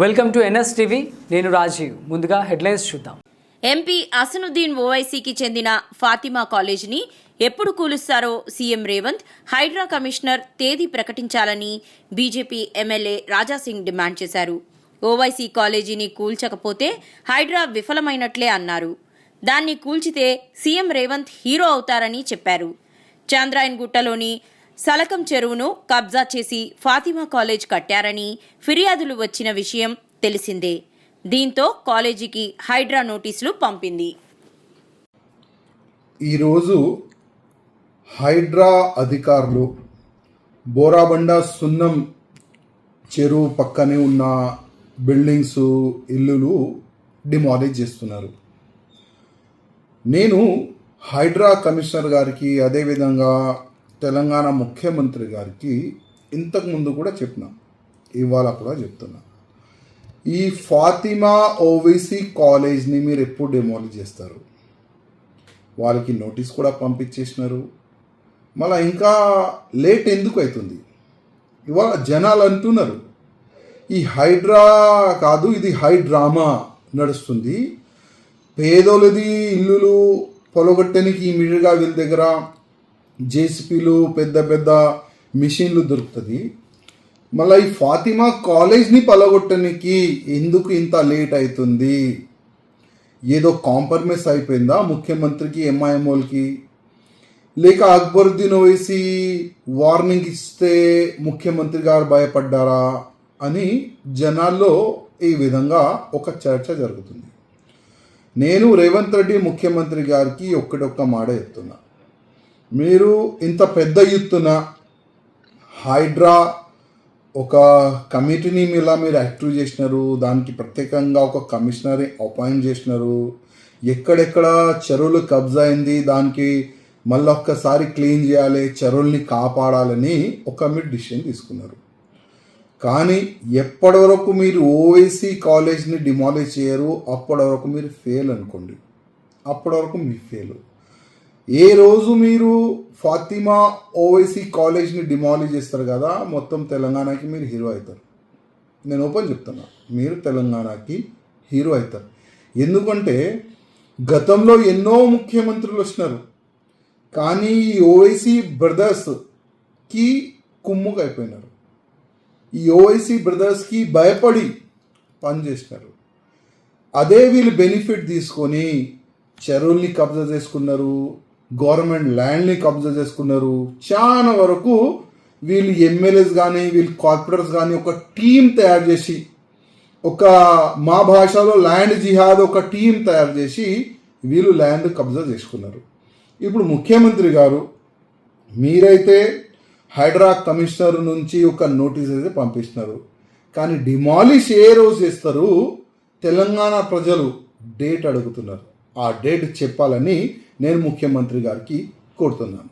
Welcome to NS TV. నేను రాజీవ్. ముందుగా headlines చూద్దాం. ఎంపీ అసనుద్దీన్ ఓవైసీకి చెందిన ఫాతిమా కాలేజీని ఎప్పుడు కూలుస్తారో సీఎం రేవంత్ హైడ్రా కమిషనర్ తేదీ ప్రకటించాలని బీజేపీ ఎమ్మెల్యే రాజాసింగ్ డిమాండ్ చేశారు. ఓవైసీ కాలేజీని కూల్చకపోతే హైడ్రా విఫలమైనట్లే అన్నారు. దాన్ని కూల్చితే సీఎం రేవంత్ హీరో అవుతారని చెప్పారు. చాంద్రాయన్ గుట్టలోని సలకం చెరువును కబ్జా చేసి ఫాతిమా కాలేజ్ కట్టారని ఫిర్యాదులు వచ్చిన విషయం తెలిసిందే. దీంతో కాలేజీకి హైడ్రా నోటీసులు పంపింది. ఈరోజు హైడ్రా అధికారులు బోరాబండ సున్నం చెరువు పక్కనే ఉన్న బిల్డింగ్స్ ఇల్లులు డిమాలిజ్ చేస్తున్నారు. నేను హైడ్రా కమిషనర్ గారికి అదేవిధంగా తెలంగాణ ముఖ్యమంత్రి గారికి ఇంతకుముందు కూడా చెప్పినాం ఇవాళ కూడా చెప్తున్నా. ఈ ఫాతిమా ఓవైసీ కాలేజ్ని మీరు ఎప్పుడు డెమాలిజ్ చేస్తారు? వాళ్ళకి నోటీస్ కూడా పంపించేసినారు. మళ్ళీ ఇంకా లేట్ ఎందుకు అవుతుంది? ఇవాళ జనాలు అంటున్నారు ఈ హైడ్రా కాదు ఇది హై డ్రామా నడుస్తుంది. పేదోళ్ళది ఇల్లులు పొలగొట్టడానికి ఇమీడియట్గా వీళ్ళ దగ్గర జేసీపీలు పెద్ద పెద్ద మిషన్లు దొరుకుతుంది. మళ్ళీ ఈ ఫాతిమా కాలేజ్ని పలగొట్టడానికి ఎందుకు ఇంత లేట్ అవుతుంది ఏదో కాంప్రమైజ్ అయిపోయిందా ముఖ్యమంత్రికి ఎంఐఎంఓలకి? లేక అక్బరుద్దీన్ వేసి వార్నింగ్ ఇస్తే ముఖ్యమంత్రి గారు భయపడ్డారా అని జనాల్లో ఈ విధంగా ఒక చర్చ జరుగుతుంది. నేను రేవంత్ రెడ్డి ముఖ్యమంత్రి గారికి ఒక్కడొక్క మాట చెప్తున్నా. మీరు ఇంత పెద్ద ఎత్తున హైడ్రా ఒక కమిటీని ఇలా మీరు యాక్టివ్ చేసినారు దానికి ప్రత్యేకంగా ఒక కమిషనర్ని అపాయింట్ చేసినారు ఎక్కడెక్కడ చెరువులు కబ్జా అయింది దానికి మళ్ళీ ఒక్కసారి క్లీన్ చేయాలి చెరువుల్ని కాపాడాలని ఒక మీరు డిసిషన్ తీసుకున్నారు. కానీ ఎప్పటి వరకు మీరు ఓవైసీ కాలేజ్ని డిమాలిష్ చేయరు అప్పటి వరకు మీరు ఫెయిల్ అనుకోండి. అప్పటి వరకు మీ ఫెయిల్. ఏ రోజు మీరు ఫాతిమా ఓవైసీ కాలేజ్ని డిమాలిజ్ చేస్తారు కదా మొత్తం తెలంగాణకి మీరు హీరో అవుతారు. నేను ఓపెన్ చెప్తున్నా మీరు తెలంగాణకి హీరో అవుతారు. ఎందుకంటే గతంలో ఎన్నో ముఖ్యమంత్రులు వచ్చినారు కానీ ఈ ఓవైసీ బ్రదర్స్కి కుమ్ముకు అయిపోయినారు. ఈ ఓవైసీ బ్రదర్స్కి భయపడి పనిచేసినారు అదే వీళ్ళు బెనిఫిట్ తీసుకొని చెరువుల్ని కబ్జా చేసుకున్నారు గవర్నమెంట్ ల్యాండ్ని కబ్జా చేసుకున్నారు. చాలా వరకు వీళ్ళు ఎమ్మెల్యేస్ కానీ వీళ్ళు కార్పొరేటర్స్ కానీ ఒక టీం తయారు చేసి ఒక మా భాషలో ల్యాండ్ జిహాద్ ఒక టీం తయారు చేసి వీళ్ళు ల్యాండ్ కబ్జా చేసుకున్నారు. ఇప్పుడు ముఖ్యమంత్రి గారు మీరైతే హైడ్రా కమిషనర్ నుంచి ఒక నోటీస్ అయితే పంపిస్తున్నారు. కానీ డిమాలిష్ ఏ రోజు చేస్తారు? తెలంగాణ ప్రజలు డేట్ అడుగుతున్నారు. ఆ డేట్ చెప్పాలని నేను ముఖ్యమంత్రి గారికి కోరుతున్నాను.